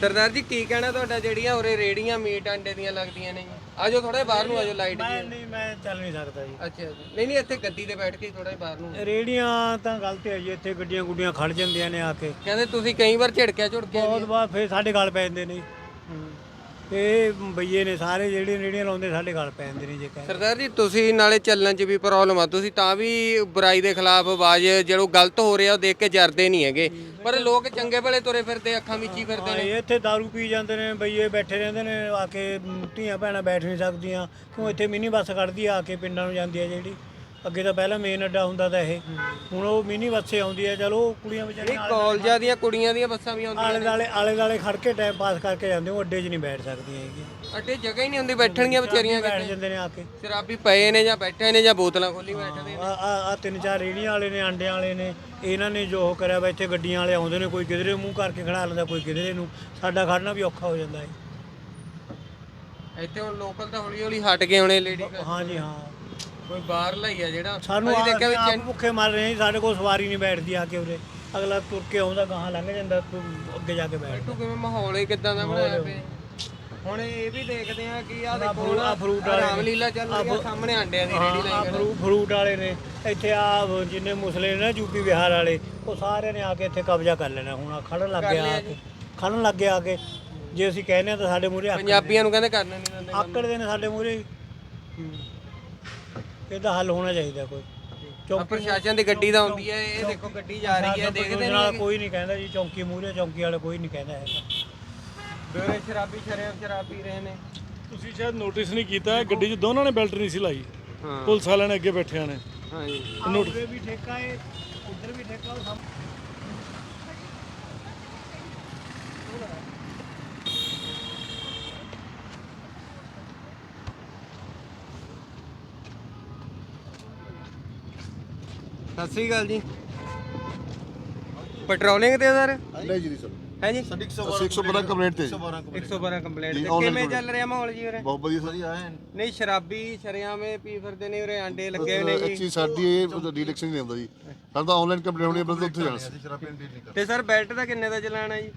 ਸਰਦਾਰ ਜੀ ਕੀ ਕਹਿਣਾ ਤੁਹਾਡਾ? ਜਿਹੜੀਆਂ ਉਰੇ ਰੇੜੀਆਂ ਮੀਟ ਅੰਡੇ ਦੀਆਂ ਲੱਗਦੀਆਂ ਨੇ। ਆਜੋ ਥੋੜਾ ਬਾਹਰ ਨੂੰ ਆਜੋ ਲਾਈਟ ਮੈਂ ਜੀ। ਨਹੀਂ ਮੈਂ ਚੱਲ ਨਹੀਂ ਸਕਦਾ ਜੀ। ਅੱਛਾ ਜੀ। ਨਹੀਂ ਨਹੀਂ ਇੱਥੇ ਗੱਦੀ ਤੇ ਬੈਠ ਕੇ ਥੋੜਾ ਬਾਹਰ ਨੂੰ। ਰੇੜੀਆਂ ਤਾਂ ਗਲਤ ਹੈ ਜੀ ਇੱਥੇ ਗੱਡੀਆਂ ਗੁੱਡੀਆਂ ਖੜ ਜਾਂਦੀਆਂ ਨੇ ਆ ਕੇ। ਕਹਿੰਦੇ ਤੁਸੀਂ ਕਈ ਵਾਰ ਝਿੜਕਿਆ ਝੁੜਕਿਆ ਬਹੁਤ ਬਾਅਦ ਫੇਰ ਸਾਡੇ ਗਲ ਪੈ ਜਾਂਦੇ ਨੇ। ਇਹ ਬਈਏ ਨੇ ਸਾਰੇ ਜਿਹੜੇ ਰੇੜੀਆਂ ਲਾਉਂਦੇ ਸਾਡੇ ਗਲ ਪੈ ਜਾਂਦੇ ਨੇ ਜੇ ਕਹੇ ਸਰਦਾਰ ਜੀ ਤੁਸੀਂ ਨਾਲੇ ਚੱਲਣ 'ਚ ਵੀ ਪ੍ਰੋਬਲਮ ਆ। ਤੁਸੀਂ ਤਾਂ ਵੀ ਬੁਰਾਈ ਦੇ ਖਿਲਾਫ ਆਵਾਜ਼ ਜਿਹੜਾ ਗਲਤ ਹੋ ਰਿਹਾ ਉਹ ਦੇਖ ਕੇ ਜਰਦੇ ਨਹੀਂ ਹੈਗੇ। ਪਰ ਲੋਕ ਚੰਗੇ ਭਲੇ ਤੁਰੇ ਫਿਰਦੇ ਅੱਖਾਂ ਵਿੱਚ ਹੀ ਫਿਰਦੇ ਨੇ। ਇਹ ਇੱਥੇ दारू ਪੀ ਜਾਂਦੇ ਨੇ ਬਈਏ ਬੈਠੇ ਰਹਿੰਦੇ ਨੇ ਆ ਕੇ ਧੀਆਂ ਭੈਣਾਂ ਬੈਠ ਨਹੀਂ ਸਕਦੀਆਂ। ਕਿਉਂ ਇੱਥੇ ਮਿਨੀ ਬੱਸ ਕੱਢਦੀ ਆ ਕੇ ਪਿੰਡਾਂ ਨੂੰ ਜਾਂਦੀ ਆ ਜਿਹੜੀ। ਅੱਗੇ ਤਾਂ ਪਹਿਲਾਂ ਮੇਨ ਅੱਡਾ ਹੁੰਦਾ ਤਾਂ ਇਹ। ਹੁਣ ਉਹ ਮਿਨੀ ਬੱਸੇ ਆਉਂਦੀ ਆ ਚਲੋ ਕੁੜੀਆਂ ਵਿਚਾਰੀਆਂ ਆਲੇ- ਕਾਲਜਾਂ ਦੀਆਂ ਕੁੜੀਆਂ ਦੀਆਂ ਬੱਸਾਂ ਵੀ ਆਉਂਦੀਆਂ ਆਲੇ ਦਾਲੇ ਆਲੇ ਦਾਲੇ ਖੜ ਕੇ ਟਾਈਮ ਪਾਸ ਕਰਕੇ ਜਾਂਦੇ ਉਹ ਅੱਡੇ 'ਚ ਨਹੀਂ ਬੈਠ ਸਕਦੀਆਂ ਹੈਗੀਆਂ। ਅੱਡੇ ਜਗ੍ਹਾ ਹੀ ਨਹੀਂ ਹੁੰਦੀ ਬੈਠਣਗੀਆਂ ਵਿਚਾਰੀਆਂ ਬੈਠ ਕਿੱਥੇ ਜਾਂਦੇ ਨੇ ਆ ਕੇ। ਸ਼ਰਾਬੀ ਪਏ ਨੇ ਜਾਂ ਬੈਠੇ ਨੇ ਜਾਂ ਬੋਤਲਾਂ ਖੋਲੀ ਬੈਠੇ ਨੇ। ਆ ਆ ਆ ਤਿੰਨ ਚਾਰ ਰੇੜੀਆਂ ਵਾਲੇ ਨੇ ਆਂਡਿਆਂ ਵਾਲੇ ਨੇ ਇਹਨਾਂ ਨੇ ਜੋ ਉਹ ਕਰਿਆ ਵਾ ਇੱਥੇ ਗੱਡੀਆਂ ਵਾਲੇ ਆਉਂਦੇ ਨੇ ਕੋਈ ਕਿਧਰੇ ਮੂੰਹ ਕਰਕੇ ਖੜਾ ਲੈਂਦਾ ਕੋਈ ਕਿਧਰੇ ਨੂੰ। ਸਾਡਾ ਖੜਨਾ ਵੀ ਔਖਾ ਹੋ ਜਾਂਦਾ ਹੈ। ਇੱਥੇ ਹੁਣ ਲੋਕਲ ਤਾਂ ਹੌਲੀ ਹੌਲੀ ਹਟ ਗਏ ਹੋਣੇ ਲੇਡੀ ਹਾਂਜੀ ਹਾਂ। ਕੋਈ ਬਾਹਰ ਲਈ ਆ ਜਿਹੜਾ? ਸਾਨੂੰ ਅਸੀਂ ਦੇਖਿਆ ਵੀ ਆਪ ਚੈਨ- ਭੁੱਖੇ ਮਰ ਰਹੇ ਹਾਂ ਸਾਡੇ ਕੋਲ ਸਵਾਰੀ ਨਹੀਂ ਬੈਠਦੀ ਆ ਕੇ ਉਰੇ। ਅਗਲਾ ਤੁਰ ਕੇ ਆਉਂਦਾ ਗਾਹਾਂ ਲੰਘ ਜਾਂਦਾ ਤੂੰ ਅੱਗੇ ਜਾ ਕੇ ਬੈਠ ਤੂੰ ਕਿਵੇਂ? ਮਾਹੌਲ ਹੀ ਕਿਦਾਂ ਦਾ ਬਣਾਇਆ ਪਿਆ। ਹੁਣ ਇਹ ਵੀ ਦੇਖਦੇ ਆ ਕਿ ਆ ਦੇਖੋ ਫਰੂਟ- ਆਹ ਫਰੂਟ ਵਾਲੇ ਰਾਮਲੀਲਾ ਚੱਲ ਰਹੀ ਆ ਸਾਹਮਣੇ ਆਂਡਿਆਂ ਦੀ ਰੇੜੀ ਆ ਲਾਈ ਫਰੂ ਫਰੂਟ ਵਾਲੇ ਨੇ। ਇੱਥੇ ਆ ਜਿੰਨੇ ਮੁਸਲੇ ਨੇ ਨਾ ਯੂਪੀ ਬਿਹਾਰ ਵਾਲੇ ਉਹ ਸਾਰਿਆਂ ਨੇ ਆ ਕੇ ਇੱਥੇ ਕਬਜ਼ਾ ਕਰ ਲੈਣਾ। ਹੁਣ ਆਹ ਖੜਨ ਲੱਗ ਗਿਆ ਆ ਕੇ। ਖੜਨ ਲੱਗ ਗਿਆ ਆ ਕੇ। ਜੇ ਅਸੀਂ ਕਹਿੰਦੇ ਆ ਤਾਂ ਸਾਡੇ ਮੂਹਰੇ ਪੰਜਾਬੀਆਂ ਨੂੰ ਕਹਿੰਦੇ ਕਰਨੇ ਨਹੀਂ ਦਿੰਦੇ ਆਕੜਦੇ ਨੇ ਸਾਡੇ ਮੂਹਰੇ। ਇਹਦਾ ਹੱਲ ਹੋਣਾ ਚਾਹੀਦਾ ਕੋਈ। ਆ ਪ੍ਰਸ਼ਾਸਨ ਦੀ ਗੱਡੀ ਤਾਂ ਆਉਂਦੀ ਹੈ ਇਹ ਦੇਖੋ ਗੱਡੀ ਜਾ ਰਹੀ ਹੈ ਦੇਖਦੇ ਨਾਲ ਕੋਈ ਨਹੀਂ ਕਹਿੰਦਾ ਜੀ ਚੌਂਕੀ ਮੂਹਰੇ ਚੌਂਕੀ ਵਾਲੇ ਕੋਈ ਨਹੀਂ ਕਹਿੰਦਾ ਹੈਗਾ। ਦੋਰੇ ਸ਼ਰਾਬੀ ਸ਼ਰਿਆਮ ਸ਼ਰਾਬ ਪੀ ਰਹੇ ਨੇ। ਤੁਸੀਂ ਸ਼ਾਇਦ ਨੋਟਿਸ ਨਹੀਂ ਕੀਤਾ ਗੱਡੀ 'ਚ ਦੋਨਾਂ ਨੇ ਬੈਲਟ ਨਹੀਂ ਸੀ ਲਾਈ। ਹਾਂ। ਪੁਲਿਸ ਵਾਲਿਆਂ ਨੇ ਅੱਗੇ ਬੈਠਿਆਂ ਨੇ। ਹਾਂਜੀ ਉਧਰ ਵੀ ਠੇਕਾ ਹੈ ਉਧਰ ਵੀ ਠੇਕਾ ਉਹ ਸਾਹਮਣੇ ਸਤਿ ਸ੍ਰੀ ਅਕਾਲ ਜੀ। ਪੈਟਰੋਲਿੰਗ ਤੇ ਸਰ? ਨਹੀਂ ਜੀ ਸਰ। ਹੈ ਜੀ? ਅਸੀਂ 112 ਕੰਪਲੇਂਟ ਤੇ 112 ਕੰਪਲੇਂਟ। ਜੀ, ਤੇ। online ਕਿਵੇਂ complaint। ਚੱਲ ਰਿਹਾ ਮਾਹੌਲ ਜੀ ਉਰੇ? ਬਹੁਤ ਵਧੀਆ ਸਰ ਆਏ ਨਹੀਂ ਸ਼ਰਾਬੀ ਸ਼ਰਿਆਮੇ ਪੀ ਫਿਰਦੇ ਨੇ ਉਰੇ ਆਂਡੇ ਲੱਗੇ ਨੇ ਜੀ। ਅੱਛੀ ਸਾਡੀ ਇਹ ਡੀਲੈਕਸ਼ਨ ਨਹੀਂ ਹੁੰਦਾ ਜੀ। ਸਾਨੂੰ ਤਾਂ ਆਨਲਾਈਨ ਕੰਪਲੇਂਟ ਹੋਣੀ ਹੈ ਬਸ ਉੱਥੇ ਜਾਣਾ ਸੀ। ਤੇ ਸਰ ਬੈਲਟ ਦਾ ਕਿੰਨੇ ਦਾ ਚਲਾਣਾ ਜੀ?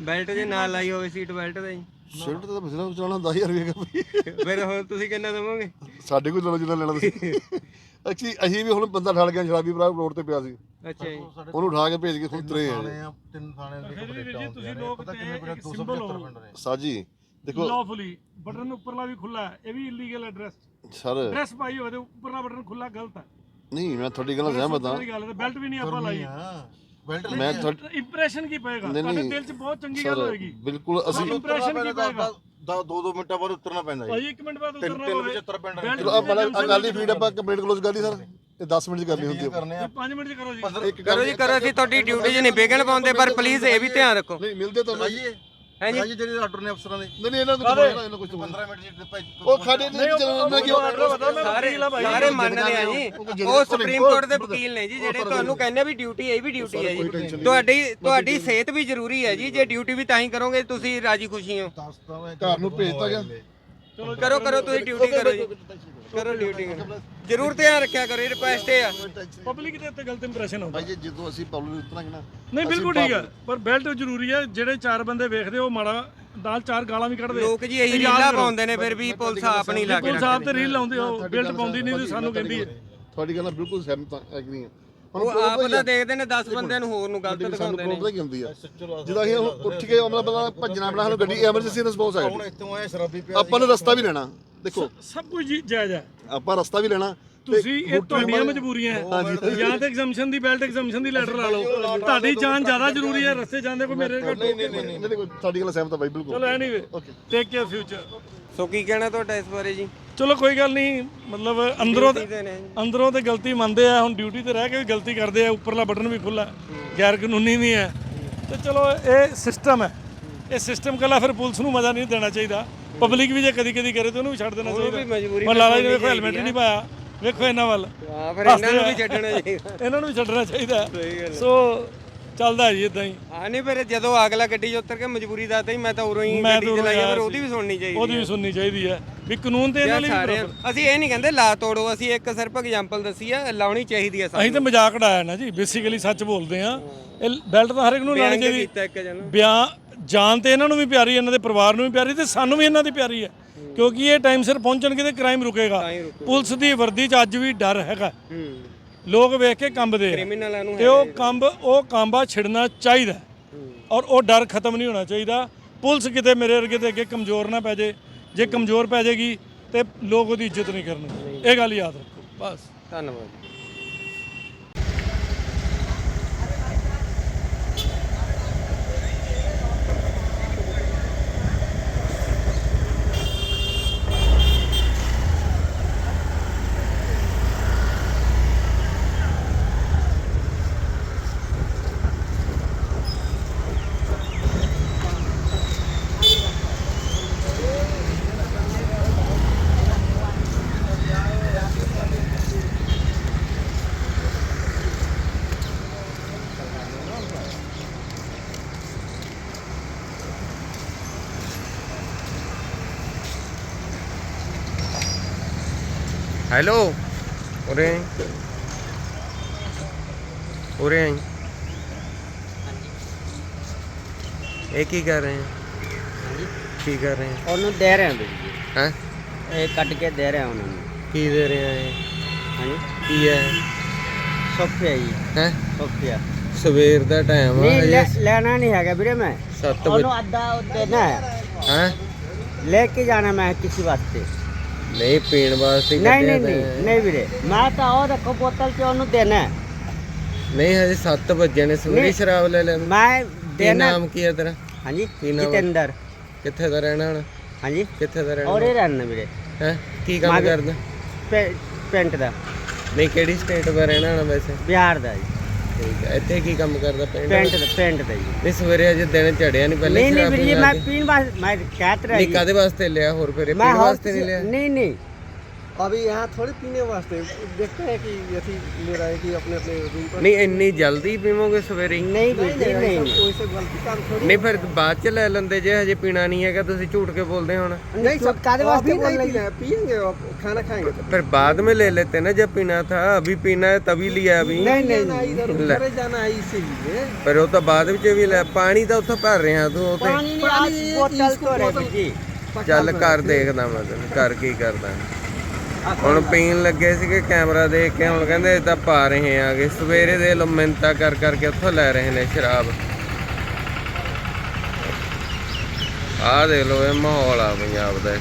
ਬੈਲਟ ਜੇ ਨਾਲ ਲਾਈ ਹੋਵੇ ਸੀਟ ਬੈਲਟ ਦਾ ਜੀ। ਸ਼ਿਫਟ ਤਾਂ ਬਸਣਾ ਚਲਾਉਣਾ 10000 ਰੁਪਏ ਦਾ। ਫਿਰ ਹੁਣ ਤੁਸੀਂ ਕਿੰਨਾ ਦੇਵੋਗੇ? ਸਾਡੇ ਕੋਲ ਚਲੋ ਜਿੰਨਾ ਲੈਣਾ ਤੁਸੀਂ। ਅੱਛੀ ਅਸੀਂ ਵੀ ਹੁਣ ਬੰਦਾ ਠਾਲ ਗਿਆ ਸ਼ਰਾਬੀ ਭਰਾ ਰੋਡ ਤੇ ਪਿਆ ਸੀ। ਅੱਛਾ ਜੀ। ਉਹਨੂੰ ਉਠਾ ਕੇ ਭੇਜ ਕੇ ਹੁਣ ਤੁਰੇ ਆ। ਤਿੰਨ ਥਾਣੇ ਦੇ ਫਿਰ ਵੀ ਵੀਰ ਜੀ ਤੁਸੀਂ ਲੋਕ ਤੇ ਇੱਕ ਸਿੰਬਲ ਹੋ। ਸਾਜੀ ਦੇਖੋ ਲawfully ਬਟਨ ਉੱਪਰਲਾ ਵੀ ਖੁੱਲਾ ਹੈ। ਇਹ ਵੀ ਇਲੀਗਲ ਐਡਰੈਸ ਸਰ। ਐਡਰੈਸ ਪਾਈ ਹੋਵੇ ਤੇ ਉੱਪਰਲਾ ਬਟਨ ਖੁੱਲਾ ਗਲਤ ਹੈ। ਨਹੀਂ ਮੈਂ ਤੁਹਾਡੀ ਗੱਲ ਨਾਲ ਸਹਿਮਤ ਹਾਂ। ਸਾਰੀ ਗੱਲ ਹੈ ਬੈਲਟ ਵੀ ਨਹੀਂ ਆਪਾਂ ਲਾਈ। ਮੈਂ ਤੁਹਾਡੀ ਇੰਪ੍ਰੈਸ਼ਨ ਕੀ ਪਏਗਾ? ਨਹੀਂ, ਤੁਹਾਡੇ ਨਹੀਂ। ਦਿਲ 'ਚ ਬਹੁਤ ਚੰਗੀ ਗੱਲ ਸਰ ਹੋਏਗੀ। ਬਿਲਕੁਲ ਅਸੀਂ ਇੰਪ੍ਰੈਸ਼ਨ ਕੀ ਪਏਗਾ? ਦੋ ਦੋ ਮਿੰਟਾਂ ਬਾਅਦ ਉਤਰਨਾ ਪੈਂਦਾ ਜੀ। ਭਾਈ ਇੱਕ ਮਿੰਟ ਬਾਅਦ ਤਿੰਨ ਉਤਰਨਾ ਤਿੰਨ ਹੋਵੇ 75 ਪਿੰਡ ਆਪਾਂ ਆ ਗੱਲ ਦੀ ਫੀਡ ਆਪਾਂ ਕੰਪਲੀਟ ਕਲੋਜ਼ ਕਰ ਲਈ ਸਰ। ਇਹ 10 ਮਿੰਟ ਚ ਕਰਨੀ ਹੁੰਦੀ ਹੈ। ਕਰਨੇ ਆ। 5 ਮਿੰਟ 'ਚ ਕਰੋ ਜੀ। ਇੱਕ ਕਰੋ ਜੀ ਕਰੋ ਅਸੀਂ ਤੁਹਾਡੀ ਡਿਊਟੀ 'ਚ ਨਹੀਂ ਵਿਗਣ ਪਾਉਂਦੇ ਪਰ ਪਲੀਜ਼ ਇਹ ਵੀ ਧਿਆਨ ਰੱਖੋ। ਨਹੀਂ ਮਿਲਦੇ ਤੁਹਾਨੂੰ ਜੀ ਹੈ ਜੀ? ਜਿਹੜੇ ਆਰਡਰ ਨੇ ਅਫਸਰਾਂ ਦੇ ਨਹੀਂ ਨਹੀਂ ਇਹਨਾਂ ਨੂੰ ਕੋਈ ਇਹਨਾਂ ਕੁਝ 15 ਮਿੰਟ ਭਾਈ ਉਹ ਖਾੜੇ ਨਹੀਂ। ਚਲੋ ਮੈਂ ਕਿਉਂ ਸਾਰੇ ਸਾਰੇ ਮੰਨਦੇ ਆ ਜੀ। ਉਹ ਸੁਪਰੀਮ ਕੋਰਟ ਦੇ ਵਕੀਲ ਨੇ ਜੀ ਜਿਹੜੇ ਤੁਹਾਨੂੰ ਕਹਿੰਦੇ ਵੀ ਡਿਊਟੀ ਇਹ ਵੀ ਡਿਊਟੀ ਹੈ ਜੀ। ਤੁਹਾਡੀ ਤੁਹਾਡੀ ਸਿਹਤ ਵੀ ਜ਼ਰੂਰੀ ਹੈ ਜੀ। ਜੇ ਡਿਊਟੀ ਵੀ ਤਾਂ ਹੀ ਕਰੋਗੇ ਤੁਸੀਂ ਰਾਜੀ ਖੁਸ਼ੀ ਹੋ। ਘਰ ਨੂੰ ਭੇਜਤਾ ਗਿਆ। ਕਰੋ ਕਰੋ ਤੁਸੀਂ ਡਿਊਟੀ ਕਰੋ ਜੀ। ਕਰੋ ਡਿਊਟੀ ਜ਼ਰੂਰ ਧਿਆਨ ਰੱਖਿਆ ਕਰੋ ਇਹ ਰਿਕੁਐਸਟ ਹੈ ਆ। ਪਬਲਿਕ ਦੇ ਉੱਤੇ ਗਲਤ ਇੰਪ੍ਰੈਸ਼ਨ ਹੁੰਦਾ ਭਾਈ ਜੀ ਜਦੋਂ ਅਸੀਂ ਪਬਲਿਕ ਉਤਰਾਂਗੇ ਨਾ ਨਹੀਂ ਬਿਲਕੁਲ ਠੀਕ ਹੈ ਪਰ ਬੈਲਟ ਜ਼ਰੂਰੀ ਹੈ ਜਿਹੜੇ ਚਾਰ ਬੰਦੇ ਵੇਖਦੇ ਉਹ ਮਾੜਾ ਨਾਲ ਚਾਰ ਗਾਲਾਂ ਵੀ ਕੱਢਦੇ ਲੋਕ ਜੀ ਇਹੀ ਰੀਲਾ ਕਰੋ। ਪਾਉਂਦੇ ਨੇ ਫਿਰ ਵੀ ਪੁਲਿਸ ਆਪ ਨਹੀਂ ਲਾ ਕੇ ਪੁਲਿਸ ਆਪ ਤੇ ਰੀਲ ਲਾਉਂਦੇ ਉਹ ਬੈਲਟ ਪਾਉਂਦੀ ਨਹੀਂ ਤੇ ਸਾਨੂੰ ਕਹਿੰਦੀ ਹੈ। ਤੁਹਾਡੀ ਗੱਲ ਬਿਲਕੁਲ ਸਹਿਮਤ ਹਾਂ ਐਗਰੀ ਹਾਂ ਉਹ ਆਪ ਤਾਂ ਦੇਖਦੇ ਨੇ 10 ਬੰਦਿਆਂ ਨੂੰ ਹੋਰ ਨੂੰ ਗਲਤ ਦਿਖਾਉਂਦੇ ਨੇ। ਕੀ ਹੁੰਦੀ ਆ। ਜਦੋਂ ਅਸੀਂ ਉੱਠ ਕੇ ਆਮਲਾ ਬਲਾ ਭੱਜਣਾ ਬਣਾ ਸਾਨੂੰ ਗੱਡੀ ਐਮਰਜੈਂਸੀ ਰਿਸਪੌਂਸ ਹੁਣ ਆਇਆ ਇੱਥੋਂ ਆਏ ਸ਼ਰਾਬੀ ਪਿਆ ਆਪਾਂ ਨੇ ਰਸਤਾ ਵੀ ਲੈਣਾ ਦੇਖੋ। ਸਭ ਕੁਝ ਜੀ ਜਾਇਜ਼ ਹੈ ਆਪਾਂ ਰਸਤਾ ਵੀ ਲੈਣਾ ਤੁਸੀਂ ਇਹ ਤੁਹਾਡੀਆਂ ਮਜਬੂਰੀਆਂ ਹੈ। ਜਾਂ ਤੇ ਐਗਜ਼ੈਂਪਸ਼ਨ ਦੀ ਬੈਲਟ ਐਗਜ਼ੈਂਪਸ਼ਨ ਦੀ ਲੈਟਰ ਲਾ ਲਓ। ਤੁਹਾਡੀ ਜਾਨ ਜ਼ਿਆਦਾ ਜ਼ਰੂਰੀ ਹੈ ਰਸਤੇ ਜਾਂਦੇ ਕੋਈ ਮੇਰੇ ਕੋਲ ਨਹੀਂ ਨਹੀਂ ਨਹੀਂ ਤੁਹਾਡੀ ਗੱਲ ਸਹਿਮਤ ਆ ਬਾਈ ਬਿਲਕੁਲ। ਚਲੋ anyway take care future so ਕੀ ਕਹਿਣਾ ਤੁਹਾਡਾ ਇਸ ਬਾਰੇ ਜੀ? ਚਲੋ ਕੋਈ ਗੱਲ ਨਹੀਂ ਮਤਲਬ ਅੰਦਰੋਂ ਨੇ। ਅੰਦਰੋਂ ਤੇ ਗਲਤੀ ਮੰਨਦੇ ਆ ਹੁਣ ਡਿਊਟੀ ਤੇ ਰਹਿ ਕੇ ਵੀ ਗਲਤੀ ਕਰਦੇ ਆ ਉੱਪਰਲਾ ਬਟਨ ਵੀ ਖੁੱਲਾ ਗੈਰ ਕਾਨੂੰਨੀ ਵੀ ਹੈ ਤੇ ਚਲੋ ਇਹ ਸਿਸਟਮ ਹੈ। ਇਹ ਸਿਸਟਮ ਕੱਲਾ ਫਿਰ ਪੁਲਿਸ ਨੂੰ ਮਜ਼ਾ ਨਹੀਂ ਦੇਣਾ ਚਾਹੀਦਾ। ਪਬਲਿਕ ਵੀ ਜੇ ਕਦੀ ਕਦੀ ਕਰੇ ਤਾਂ ਉਹਨੂੰ ਵੀ ਛੱਡ ਦੇਣਾ ਚਾਹੀਦਾ। ਮੈਂ ਲਾਲਾ ਜੀ ਵੇਖੋ ਹੈਲਮਟ ਨਹੀਂ ਪਾਇਆ। ਵੇਖੋ ਇਹਨਾਂ ਵੱਲ। ਹਾਂ ਫਿਰ ਇਹਨਾਂ ਨੂੰ ਵੀ ਛੱਡਣਾ ਚਾਹੀਦਾ। *laughs* ਇਹਨਾਂ ਨੂੰ ਵੀ ਛੱਡਣਾ ਚਾਹੀਦਾ। ਸੋ ਚੱਲਦਾ ਜੀ ਇਦਾਂ ਹੀ। ਹਾਂ ਨਹੀਂ ਫਿਰ ਜਦੋਂ ਅਗਲਾ ਗੱਡੀ 'ਚ ਉਤਰ ਕੇ ਮਜਬੂਰੀ ਦਾ ਤਾਂ ਹੀ ਮੈਂ ਤਾਂ ਉਰੋਂ ਹੀ ਗੱਡੀ ਚਲਾਈ ਫਿਰ ਉਹਦੀ ਵੀ ਸੁਣਨੀ ਚਾਹੀਦੀ ਉਹਦੀ ਵੀ ਸੁਣਨੀ ਚਾਹੀਦੀ ਹੈ। ਵੀ ਕਾਨੂੰਨ ਤੇ ਵੀ ਸਾਰੇ ਬਰਾਬਰ। ਅਸੀਂ ਇਹ ਨਹੀਂ ਕਹਿੰਦੇ ਲਾ ਤੋੜੋ। ਅਸੀਂ ਇੱਕ ਸਿਰਫ ਐਗਜ਼ਾਮਪਲ ਦੱਸੀ ਆ ਲਾਉਣੀ ਚਾਹੀਦੀ ਆ ਅਸੀਂ ਤਾਂ ਮਜ਼ਾਕ ਉਡਾਇਆ ਨਾ ਜੀ ਬੇਸਿਕਲੀ ਸੱਚ ਬੋਲਦੇ ਆ ਇਹ ਬੈਲਟ ਤਾਂ ਹਰ ਇੱਕ ਨੂੰ ਲਾਣੀ ਚਾਹੀਦੀ। ਕੀਤਾ ਇੱਕ ਜਣ। ਬਿਆਨ ਜਾਨ ਤੇ ਇਹਨਾਂ ਨੂੰ ਵੀ ਪਿਆਰੀ ਇਹਨਾਂ ਦੇ ਪਰਿਵਾਰ ਨੂੰ ਵੀ ਪਿਆਰੀ ਤੇ ਸਾਨੂੰ ਵੀ ਇਹਨਾਂ ਦੀ ਪਿਆਰੀ ਹੈ। ਕਿਉਂਕਿ ਇਹ ਟਾਈਮ ਸਿਰ ਪਹੁੰਚਣਗੇ ਤੇ ਕ੍ਰਾਈਮ ਰੁਕੇਗਾ। ਪੁਲਿਸ ਦੀ ਵਰਦੀ 'ਚ ਅੱਜ ਵੀ ਡਰ ਹੈਗਾ। ਹੂੰ। ਲੋਕ ਵੇਖ ਕੇ ਕੰਬਦੇ ਆ। ਤੇ ਉਹ ਕੰਬ ਉਹ ਕੰਬਾ ਛਿੜਨਾ ਚਾਹੀਦਾ। ਔਰ ਉਹ ਡਰ ਖਤਮ ਨਹੀਂ ਹੋਣਾ ਚਾਹੀਦਾ। ਪੁਲਿਸ ਕਿਤੇ ਮੇਰੇ ਵਰਗੇ ਦੇ ਅੱਗੇ ਕਮਜ਼ੋਰ ਨਾ ਪੈ ਜੇ ਜੇ ਕਮਜ਼ੋਰ ਪੈ ਜਾਏਗੀ ਤੇ ਲੋਕ ਉਹਦੀ ਇੱਜ਼ਤ ਨਹੀਂ ਕਰਨਗੇ। ਇਹ ਗੱਲ ਯਾਦ ਰੱਖੋ। ਬਸ। ਧੰਨਵਾਦ। ਹੈਲੋ ਉਰੇ ਆਈ। ਉਰੇ ਆਈ ਇਹ ਕੀ ਕਰ ਰਹੇ ਹੈ? ਕੀ ਕਰ ਰਹੇ ਹੈ? ਉਹਨੂੰ ਦੇ ਰਹੇ ਹਾਂ ਵੀਰ ਜੀ। ਹੈਂ? ਇਹ ਕੱਟ ਕੇ ਦੇ ਰਹੇ ਹਾਂ ਉਹਨਾਂ ਨੂੰ। ਕੀ ਦੇ ਰਹੇ ਆ ਇਹ? ਹਾਂਜੀ। ਕੀ ਹੈ? ਸੋਫੇ ਜੀ। ਹੈ? ਸੋਫੀਆ ਸਵੇਰ ਦਾ ਟਾਈਮ ਆ ਨਹੀਂ ਹਜੇ। ਲੈ- ਲੈਣਾ ਨਹੀਂ ਹੈਗਾ ਵੀਰੇ ਮੈਂ। 7 ਵਜੇ। ਉਹਨੂੰ ਅੱਧਾ ਉਹ ਦੇਣਾ ਹੈ ਹੈ? ਲੈ ਕੇ ਜਾਣਾ ਮੈਂ ਕਿਸੇ ਵਾਸਤੇ। ਨਹੀਂ ਪੀਣ ਵਾਸਤੇ ਨਹੀਂ ਨਹੀਂ ਨਹੀਂ ਨਹੀਂ ਵੀਰੇ ਮੈਂ ਤਾਂ ਉਹ ਰੱਖੋ ਬੋਤਲ ਚ ਉਹਨੂੰ ਦੇਣਾ ਹੈ। ਨਹੀਂ ਹਜੇ 7 ਵਜੇ ਨੇ ਸਵੇਰੇ ਨਹੀਂ। ਸ਼ਰਾਬ ਲੈ ਲੈਂਦੇ ਮੈਂ ਕੀ ਦੇਣਾ ਨਾਮ ਕੀ ਹੈ ਤੇਰਾ? ਹਾਂਜੀ ਕੀ ਨਾਮ ਹੈ? ਜਤਿੰਦਰ ਕਿੱਥੇ ਦਾ ਰਹਿਣਾ ਹੁਣ? ਹਾਂਜੀ। ਕਿੱਥੇ ਦਾ ਰਹਿਣਾ? ਔਰ ਇਹ ਰਹਿਣਾ ਵੀਰੇ। ਹੈ? ਕੀ ਕੰਮ ਮੈਂ- ਕਰਦਾ? ਪੇ- ਪਿੰਡ ਦਾ। ਨਹੀਂ ਕਿਹੜੀ ਸਟੇਟ ਦਾ ਰਹਿਣਾ ਹੁਣ ਵੈਸੇ? ਬਿਹਾਰ ਦਾ ਜੀ। ਇੱਥੇ ਕੀ ਕੰਮ ਕਰਦਾ ਪੈਂਟ ਦਾ? ਪੈਂਟ ਦਾ ਜੀ। ਨਹੀਂ ਸਵੇਰੇ ਅਜੇ ਦਿਨ ਚੜਿਆ ਨਹੀਂ ਪਹਿਲੇ ਨਹੀਂ ਨਹੀਂ ਵੀਰ ਜੀ ਮੈਂ ਪੀਣ ਵਾਸਤੇ ਮੈਂ ਕਹਿ ਤਰਾ ਨਹੀਂ ਕਾਦੇ ਵਾਸਤੇ ਲਿਆ? ਹੋਰ ਫਿਰ ਪੀਣ ਵਾਸਤੇ ਨਹੀਂ ਲਿਆ? ਨਹੀਂ ਨਹੀਂ। अभी यहाँ थोड़ी पीने वास्ते देखते हैं कि यथी ले रहा है कि अपने अपने रूम पर ਨਹੀਂ ਇੰਨੀ ਜਲਦੀ ਪੀਵੋਗੇ ਸਵੇਰੇ ਹੀ? नहीं वीर जी नहीं नहीं वैसे गलती काम थोड़ी ਨਹੀਂ ਫਿਰ ਬਾਅਦ ਚ ਲੈ ਲੈਂਦੇ ਜੇ ਹਜੇ ਪੀਣਾ ਨਹੀਂ ਹੈਗਾ ਤੁਸੀਂ ਝੂਠ ਕੇ ਬੋਲਦੇ ਹੁਣ नहीं सब कादे वास्ते अभी बोल नहीं रही पीना है पियेंगे अब खाना खाएंगे तो फिर बाद में ले लेते ना जब पीना था अभी पीना है तभी लिया अभी नहीं नहीं जाना है इधर ले। ऊपर जाना है इसीलिए ਪਰ ਉਹ ਤਾਂ ਬਾਅਦ ਵਿੱਚ ਵੀ ਲੈ ਪਾਣੀ ਤਾਂ ਉੱਥੋਂ ਭਰ ਰਿਹਾ ਤੂੰ ਉਹ ਤੇ पानी नहीं आज बोतल तो रहे वीर जी ਚੱਲ ਘਰ ਦੇਖਦਾ ਮੈਂ ਤੈਨੂੰ ਘਰ ਕੀ ਕਰਦਾ ਹੁਣ ਪੀਣ ਲੱਗੇ ਸੀਗੇ ਕੈਮਰਾ ਦੇਖ ਕੇ, ਹੁਣ ਕਹਿੰਦੇ ਤਾਂ ਪਾ ਰਹੇ ਆਗੇ ਸਵੇਰੇ ਦੇ ਲੋ ਮਿੰਤਾ ਕਰ ਕਰਕੇ ਉੱਥੋਂ ਲੈ ਰਹੇ ਨੇ ਸ਼ਰਾਬ। ਆਹ ਦੇਖ ਲੋ ਇਹ ਮਾਹੌਲ ਆ ਪੰਜਾਬ ਦਾ